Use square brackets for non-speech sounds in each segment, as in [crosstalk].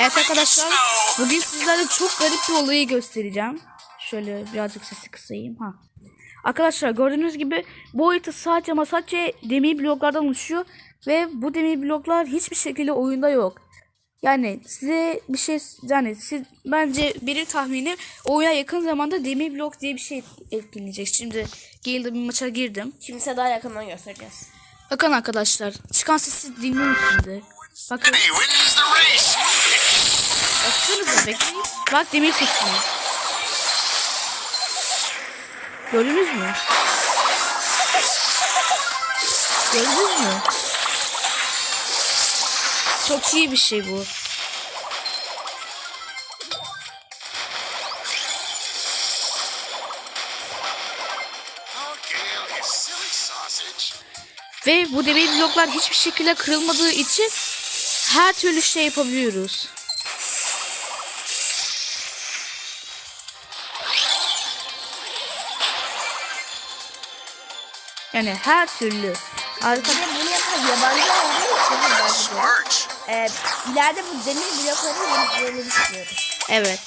Evet arkadaşlar bugün sizlere çok garip bir olayı göstereceğim. Şöyle birazcık sesi kısayım. Ha. Arkadaşlar gördüğünüz gibi bu harita sadece ama sadece demir bloklardan oluşuyor. Ve bu demir bloklar hiçbir şekilde oyunda yok. Yani size bir şey yani siz bence benim tahminim oyuna yakın zamanda demir blok diye bir şey ekleyecek. Şimdi Guild'e bir maça girdim. Şimdi size daha yakından göstereceğiz. Bakın arkadaşlar çıkan sesi dinleyin şimdi. Bakın. Bak demir sesini. Gördünüz mü? Gördünüz mü? Çok iyi bir şey bu. Ve bu demir bloklar hiçbir şekilde kırılmadığı için her türlü şey yapabiliyoruz. Yani her türlü. Arka... Bir de bunu yapan yabancı olduğu için. Ee, ileride bu demir blokları yenileceğini düşünüyoruz. Evet.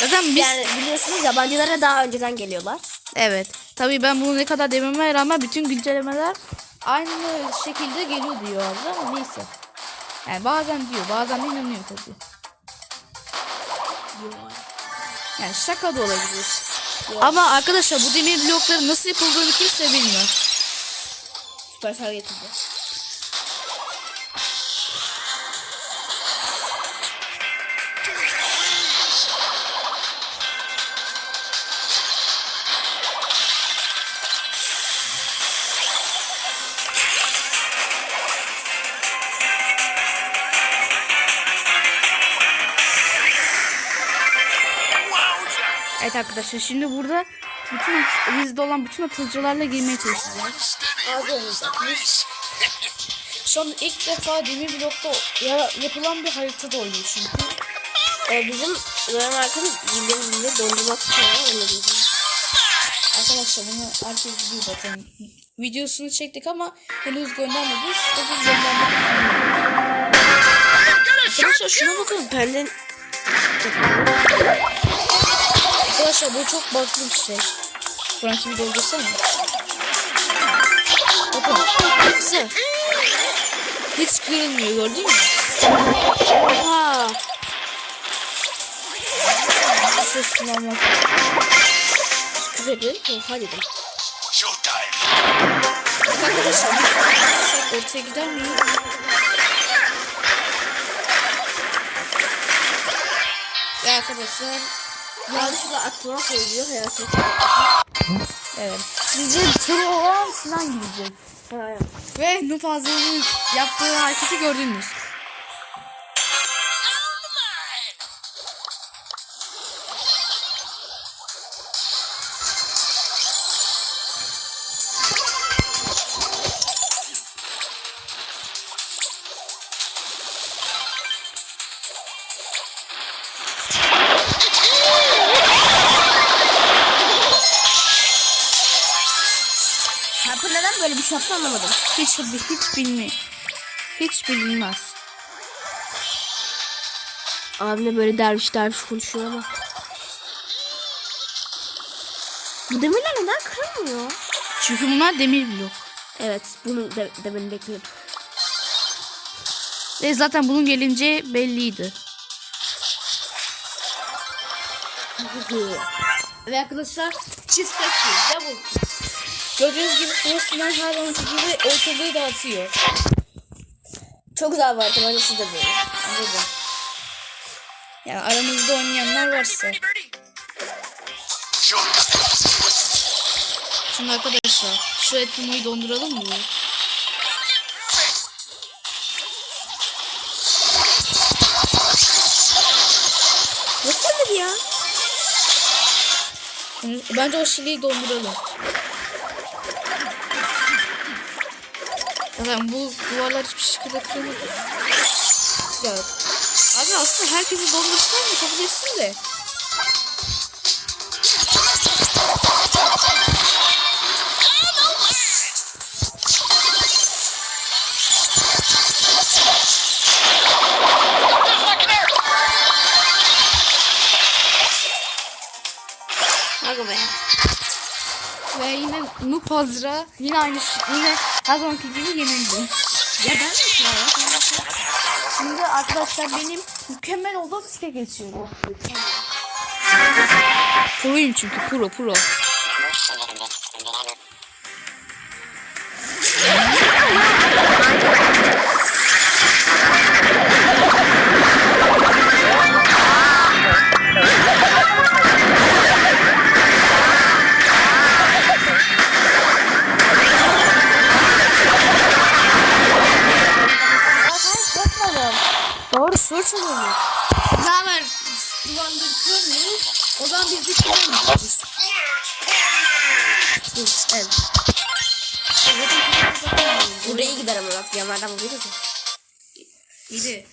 Zaten biz... Yani biliyorsunuz yabancılara daha önceden geliyorlar. Evet. Tabii ben bunu ne kadar dememe rağmen bütün güncellemeler aynı şekilde geliyor diyorlar ama neyse. Yani bazen diyor bazen de inanıyor tabii. Yani şaka da olabilir. Ama arkadaşlar bu demir blokların nasıl yapıldığını kimse bilmiyor. Süpersel getirdi. Evet arkadaşlar şimdi burada bütün bizde olan bütün atıcılarla girmeye çalışacağız. Race. Şu an ilk defa demir blokta ya- yapılan bir haritada oynuyor çünkü. Ee, bizim Danimarka'nın bildiğimiz gibi dondurmak için değil. Arkadaşlar bunu herkes biliyor zaten. Videosunu çektik ama henüz göndermedik. Bugün gönderdik. Arkadaşlar şuna bakın benden Arkadaşlar bu çok farklı bir şey. Frankie bir doldursana. Bakın. Kısa. Hiç kırılmıyor gördün mü? ha Ses kullanmak. küfür ediyorum. Oha dedim. Bak. Arkadaşlar ortaya gider miyim? Ya arkadaşlar. Yanlışlıkla aklıma söylüyor hayatım. Evet. Sizce pro olan Sinan gidecek. Ve Noob Azra'nın yaptığı hareketi gördünüz. Şey yaptı anlamadım. Hiç hiç bilmi. Hiç bilinmez. Abimle böyle derviş derviş konuşuyor ama. Bu demirler neden kırılmıyor? Çünkü bunlar demir blok. Evet bunu de, demeni bekliyordum. Ve zaten bunun gelince belliydi. Ve arkadaşlar cheesecake double. Gördüğünüz gibi bu Sinan her zamanki gibi ortalığı dağıtıyor. Çok güzel harita bence siz de böyle. Burada. Yani aramızda oynayanlar varsa. Şimdi arkadaşlar şu etimoyu donduralım mı? Nasıl olur ya? Bence o şiliği donduralım. Zaten bu duvarlar hiçbir şekilde kırmadı. Ya. Abi aslında herkesi dondursan da kabul etsin de. Aga be. Ve yine Nupazra yine aynı yine her zamanki gibi yenildi. Ya ben? Şimdi arkadaşlar benim mükemmel olduğum site geçiyorum. Pro'yum çünkü pro pro. Doğru search. Ne haber? Duvarları kırmıyoruz. O zaman biz de kırmıyoruz. Dur, evet. Buraya gider ama bak yanlardan vuruyoruz. İyi.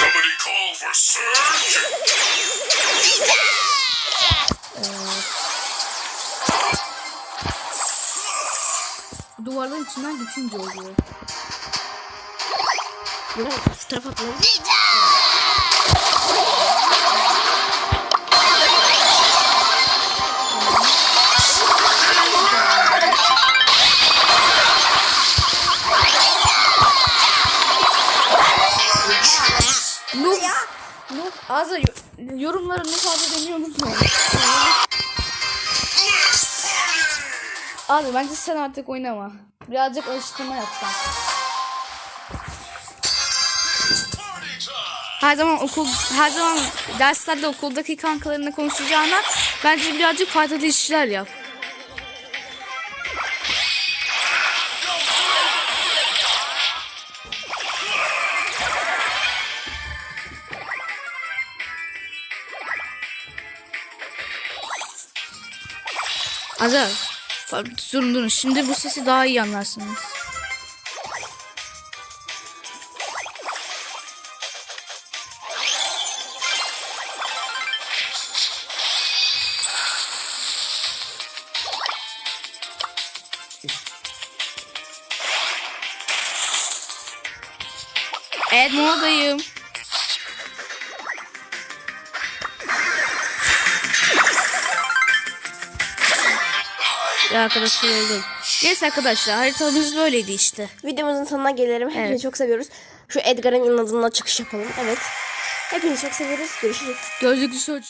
Somebody call for surge. İçinden geçince oluyor. Yok şu tarafa atlayalım. Noob. Noob. Yorumlara ne fazla deniyor unutmayın. [laughs] Abi bence sen artık oynama. Birazcık alıştırma yapsan. Her zaman okul, her zaman derslerde okuldaki kankalarına konuşacağına bence birazcık faydalı işler yap. Azar. Durun durun. Şimdi bu sesi daha iyi anlarsınız. Evet moladayım. Arkadaşlar öldüm. Neyse arkadaşlar haritamız böyleydi işte. Videomuzun sonuna gelelim. Hepinizi Evet. çok seviyoruz. Şu Edgar'ın inadına çıkış yapalım. Evet. Hepinizi çok seviyoruz. Görüşürüz. Gözlüklü search.